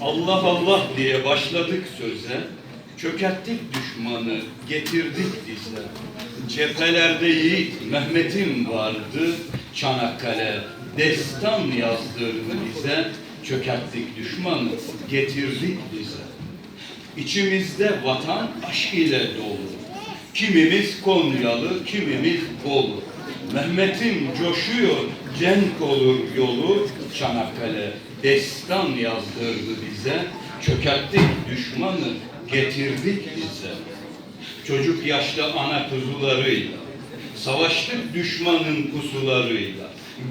Allah Allah diye başladık söze, çökerttik düşmanı, getirdik dize. Cephelerde yiğit Mehmet'im vardı, Çanakkale destan yazdırdı bize. Çökerttik düşmanı, getirdik dize. İçimizde vatan aşk ile dolu. Kimimiz Konyalı, kimimiz Bolu. Mehmet'im coşuyor, cenk olur yolu. Çanakkale destan yazdırdı bize. Çökerttik düşmanı, getirdik bize. Çocuk yaşta ana kuzularıyla, savaştık düşmanın pusularıyla,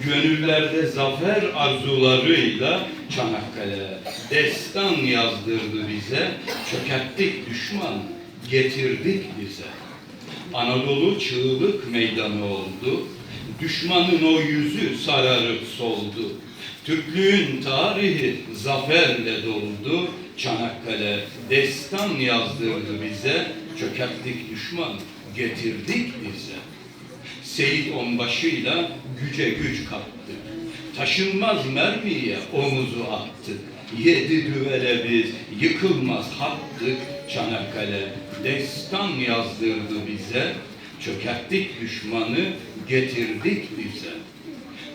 gönüllerde zafer arzularıyla Çanakkale destan yazdırdı bize, çökerttik düşman, getirdik bize. Anadolu çığlık meydanı oldu, düşmanın o yüzü sararıp soldu. Türklüğün tarihi zaferle doldu, Çanakkale destan yazdırdı bize, çökerttik düşman, getirdik bize. Seyit onbaşıyla güce güç kattık. Taşınmaz mermiye omuzu attık. Yedi düvele biz yıkılmaz hattık. Çanakkale destan yazdırdı bize. Çökerttik düşmanı, getirdik bize.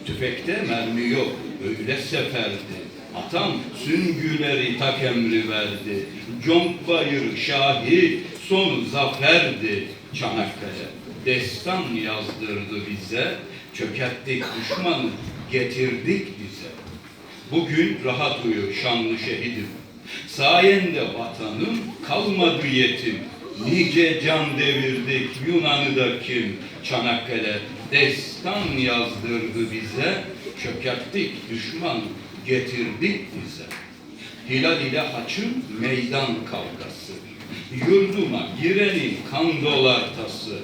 Tüfekte mermi yok, öyle seferdi. Atam süngüleri tak emri verdi. Conk bayır şahit, sonu zaferdi. Çanakkale destan yazdırdı bize. Çökerttik düşmanı, getirdik bize. Bugün rahat uyu şanlı şehidim. Sayende vatanım kalmadı yetim. Nice can devirdik Yunan'ı da kim? Çanakkale destan yazdırdı bize. Çökerttik düşman getirdik bize. Hilal ile haçın meydan kavgası. Yurduma girenin kan dolar tası.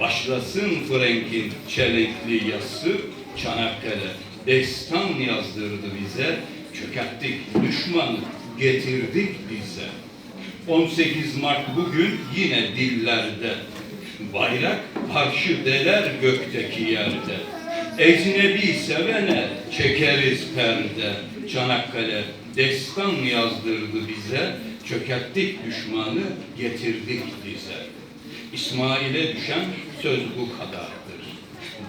Başlasın Frenk'in çelenkli yası. Çanakkale destan yazdırdı bize. Çökerttik düşmanı getirdik bize. 18 Mart bugün yine dillerde. Bayrak deler gökteki yerde. Ecnebi sevene çekeriz perde. Çanakkale destan yazdırdı bize. Çökerttik düşmanı getirdik bize. İsmail'e düşen söz bu kadardır.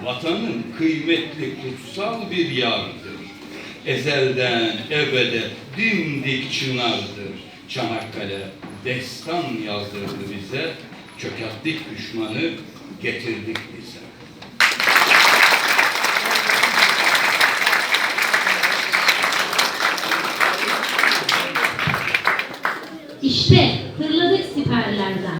Vatanın kıymetli kutsal bir yardır. Ezelden ebede dimdik çınardır. Çanakkale destan yazdırdı bize. Çökerttik düşmanı getirdik bize. İşte fırladık siperlerden.